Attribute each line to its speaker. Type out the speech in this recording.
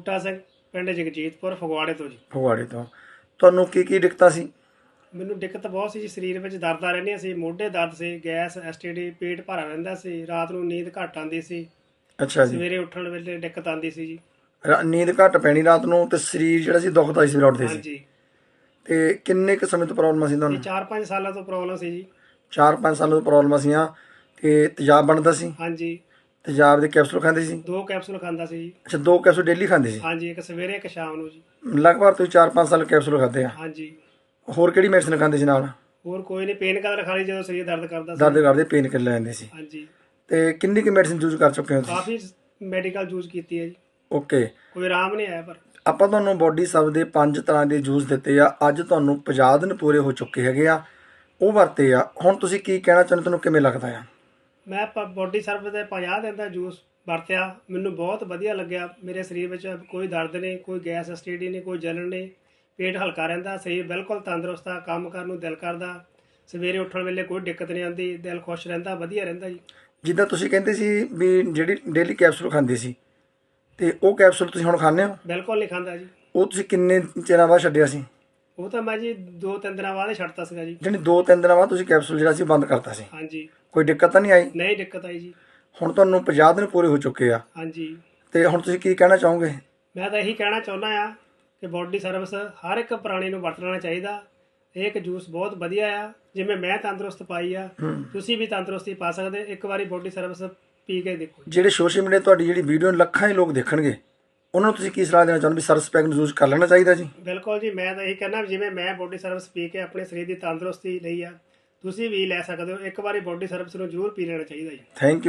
Speaker 1: ਬੂਟਾ ਸਿੰਘ ਪਿੰਡ ਜਗਜੀਤਪੁਰ ਫਗਵਾੜੇ ਤੋਂ ਜੀ।
Speaker 2: ਫਗਵਾੜੇ ਤੋਂ। ਤੁਹਾਨੂੰ ਕੀ ਕੀ ਦਿੱਕਤਾਂ ਸੀ?
Speaker 1: ਮੈਨੂੰ ਦਿੱਕਤ ਬਹੁਤ ਸੀ ਜੀ ਸਰੀਰ ਵਿੱਚ ਦਰਦਾਂ ਰਹਿੰਦੀਆਂ ਸੀ ਮੋਢੇ ਦਰਦ ਸੀ ਗੈਸ ਐਸਟੀਡੀ ਪੇਟ ਭਰਾ ਰਹਿੰਦਾ ਸੀ ਰਾਤ ਨੂੰ ਨੀਂਦ ਘੱਟ ਆਉਂਦੀ ਸੀ।
Speaker 2: ਅੱਛਾ ਜੀ।
Speaker 1: ਸਵੇਰੇ ਉੱਠਣ ਵੇਲੇ ਦਿੱਕਤ ਆਉਂਦੀ ਸੀ ਜੀ।
Speaker 2: ਨੀਂਦ ਘੱਟ ਪੈਣੀ ਰਾਤ ਨੂੰ ਤੇ ਸਰੀਰ ਜਿਹੜਾ ਸੀ ਦੁਖਦਾ ਸੀ ਸਵੇਰੇ ਉੱਠਦੇ ਸੀ।
Speaker 1: ਹਾਂਜੀ।
Speaker 2: ਤੇ ਕਿੰਨੇ ਕੁ ਸਮੇਂ ਤੋਂ ਪ੍ਰੋਬਲਮ ਸੀ
Speaker 1: ਇਹ
Speaker 2: ਤੁਹਾਨੂੰ
Speaker 1: 4-5 ਸਾਲਾਂ ਤੋਂ ਪ੍ਰੋਬਲਮ ਸੀ ਜੀ।
Speaker 2: 4-5 ਸਾਲਾਂ ਤੋਂ ਪ੍ਰੋਬਲਮ ਸੀਆਂ ਤੇ ਤੇਜ਼ਾਬ ਬਣਦਾ ਸੀ?
Speaker 1: ਹਾਂਜੀ।
Speaker 2: ਤੇਜ਼ਾਬ ਦੇ ਕੈਪਸੂਲ ਖਾਂਦੇ ਸੀ?
Speaker 1: ਦੋ ਕੈਪਸੂਲ ਖਾਂਦਾ ਸੀ ਜੀ।
Speaker 2: ਅੱਛਾ ਦੋ ਕੈਪਸੂਲ ਡੇਲੀ ਖਾਂਦੇ ਸੀ?
Speaker 1: ਹਾਂਜੀ ਇੱਕ ਸਵੇਰੇ ਇੱਕ ਸ਼ਾਮ ਨੂੰ ਜੀ।
Speaker 2: ਲਗਭਗ ਤੁਸੀਂ 4-5 ਸਾਲ ਕੈਪਸੂਲ ਖਾਦੇ ਆ?
Speaker 1: ਹਾਂਜੀ।
Speaker 2: ਹੋਰ ਕਿਹੜੀ ਮੈਡੀਸਿਨ ਖਾਂਦੇ ਸੀ ਨਾਲ?
Speaker 1: ਹੋਰ ਕੋਈ ਨਹੀਂ ਪੇਨ ਕਿਲਰ ਖਾ ਲਈ ਜਦੋਂ ਸਰੀਰ ਦਰਦ ਕਰਦਾ ਸੀ।
Speaker 2: ਦਰਦ ਕਰਦੇ ਪੇਨ ਕਿਲਰ ਲੈਂਦੇ ਸੀ।
Speaker 1: ਹਾਂਜੀ।
Speaker 2: ਤੇ ਕਿੰਨੀ ਕੁ ਮੈਡੀਸਿਨ ਯੂਜ਼ ਕਰ ਚੁੱਕੇ ਹੋ ਤੁਸੀਂ?
Speaker 1: ਕਾਫੀ ਮੈਡੀਕਲ ਯੂਜ਼ ਕੀਤੀ ਹੈ ਜੀ।
Speaker 2: ਓਕੇ।
Speaker 1: ਕੋਈ ਆਰਾਮ ਨਹੀਂ ਆਇਆ ਪਰ।
Speaker 2: ਆਪਾਂ ਤੁਹਾਨੂੰ ਬੋਡੀ ਸਬ ਦੇ ਪੰਜ ਤਰ੍ਹਾਂ ਦੇ ਜੂਸ ਦਿੱਤੇ ਆ। ਅੱਜ ਤੁਹਾਨੂੰ 50 ਦਿਨ ਪੂਰੇ ਹੋ ਚੁੱਕੇ ਹੈਗੇ ਆ। ਉਹ ਵਰਤੇ ਆ। ਹੁਣ ਤੁਸੀਂ ਕੀ ਕਹਿਣਾ ਚਾਹੁੰਦੇ ਤੁਹਾਨੂੰ ਕਿਵੇਂ ਲੱਗਦਾ ਆ?
Speaker 1: ਮੈਂ ਬੋਡੀ ਸਰਵਿਸ ਦੇ 50 ਦਿਨ ਦਾ ਜੂਸ ਵਰਤਿਆ। ਮੈਨੂੰ ਬਹੁਤ ਵਧੀਆ ਲੱਗਿਆ। ਮੇਰੇ ਸਰੀਰ ਵਿੱਚ ਕੋਈ ਦਰਦ ਨਹੀਂ ਕੋਈ ਗੈਸ ਐਸਟੀਡੀ ਨਹੀਂ ਕੋਈ ਜਲਨ ਨਹੀਂ। ਪੇਟ ਹਲਕਾ ਰਹਿੰਦਾ ਸਰੀਰ ਬਿਲਕੁਲ ਤੰਦਰੁਸਤ ਆ ਕੰਮ ਕਰਨ ਨੂੰ ਦਿਲ ਕਰਦਾ। ਸਵੇਰੇ ਉੱਠਣ ਵੇਲੇ ਕੋਈ ਦਿੱਕਤ ਨਹੀਂ ਆਉਂਦੀ ਦਿਲ ਖੁਸ਼ ਰਹਿੰਦਾ ਵਧੀਆ ਰਹਿੰਦਾ ਜੀ।
Speaker 2: ਜਿੱਦਾਂ ਤੁਸੀਂ ਕਹਿੰਦੇ ਸੀ ਵੀ ਜਿਹੜੀ ਡੇਲੀ ਕੈਪਸੂਲ ਖਾਂਦੇ ਸੀ ਤੇ ਉਹ ਕੈਪਸੂਲ ਤੁਸੀਂ ਹੁਣ ਖਾਂਦੇ ਹੋ?
Speaker 1: ਬਿਲਕੁਲ ਨਹੀਂ ਖਾਂਦਾ ਜੀ।
Speaker 2: ਉਹ ਤੁਸੀਂ ਕਿੰਨੇ ਚਿਰਾਂ ਬਾਅਦ ਛੱਡਿਆ ਸੀ?
Speaker 1: ਉਹ ਤਾਂ ਮੈਂ ਜੀ ਦੋ ਤਿੰਨ ਦਿਨਾਂ ਬਾਅਦ ਹੀ ਛੱਡਤਾ ਸੀਗਾ ਜੀ।
Speaker 2: ਜਾਣੀ ਦੋ ਤਿੰਨ ਦਿਨਾਂ ਬਾਅਦ ਤੁਸੀਂ ਕੈਪਸੂਲ ਜਿਹੜਾ ਸੀ ਬੰਦ ਕਰਤਾ ਸੀ।
Speaker 1: ਹਾਂਜੀ।
Speaker 2: ਕੋਈ ਦਿੱਕਤ ਤਾਂ ਨਹੀਂ ਆਈ?
Speaker 1: ਨਹੀਂ ਦਿੱਕਤ ਆਈ ਜੀ।
Speaker 2: ਹੁਣ ਤੁਹਾਨੂੰ 50 ਦਿਨ ਪੂਰੇ ਹੋ ਚੁੱਕੇ ਆ।
Speaker 1: ਹਾਂਜੀ।
Speaker 2: ਤੇ ਹੁਣ ਤੁਸੀਂ ਕੀ ਕਹਿਣਾ ਚਾਹੋਗੇ?
Speaker 1: ਮੈਂ ਤਾਂ ਇਹੀ ਕਹਿਣਾ ਚਾਹੁੰਦਾ ਆ ਕਿ ਬੋਡੀ ਸਰਵਿਸ ਹਰ ਇੱਕ ਪ੍ਰਾਣੀ ਨੂੰ ਵਰਤਣਾ ਚਾਹੀਦਾ। ਇਹ ਇੱਕ ਜੂਸ ਬਹੁਤ ਵਧੀਆ ਆ। ਜਿਵੇਂ ਮੈਂ ਤੰਦਰੁਸਤ ਪਾਈ ਆ ਤੁਸੀਂ ਵੀ ਤੰਦਰੁਸਤੀ ਪਾ ਸਕਦੇ। ਇੱਕ ਵਾਰੀ ਬੋਡੀ ਸਰਵਿਸ ਪੀ ਕੇ ਦੇਖੋ
Speaker 2: ਜਿਹੜੇ ਸੋਸ਼ਲ ਮੀਡੀਆ ਤੁਹਾਡੀ ਜਿਹੜੀ ਵੀਡੀਓ ਲੱਖਾਂ ਹੀ ਲੋਕ ਦੇਖਣਗੇ। ਉਹਨਾਂ ਨੂੰ ਤੁਸੀਂ ਕੀ ਸਲਾਹ ਦੇਣਾ ਚਾਹੁੰਦੇ ਵੀ ਸਰਸ ਪੈਕ ਨੂੰ ਯੂਜ਼ ਕਰ ਲੈਣਾ ਚਾਹੀਦਾ ਜੀ?
Speaker 1: ਬਿਲਕੁਲ ਜੀ ਮੈਂ ਤਾਂ ਇਹੀ ਕਹਿਣਾ ਜਿਵੇਂ ਮੈਂ ਬੋਡੀ ਸਰਵਿਸ ਪੀ ਕੇ ਆਪਣੇ ਸਰੀਰ ਦੀ ਤੰਦਰੁਸਤੀ ਲਈ ਆ ਤੁਸੀਂ ਵੀ ਲੈ ਸਕਦੇ ਹੋ ਇੱਕ ਵਾਰੀ ਬੋਡੀ ਸਰਵਿਸ ਨੂੰ ਜ਼ਰੂਰ ਪੀ ਲੈਣਾ ਚਾਹੀਦਾ ਜੀ।
Speaker 2: Thank you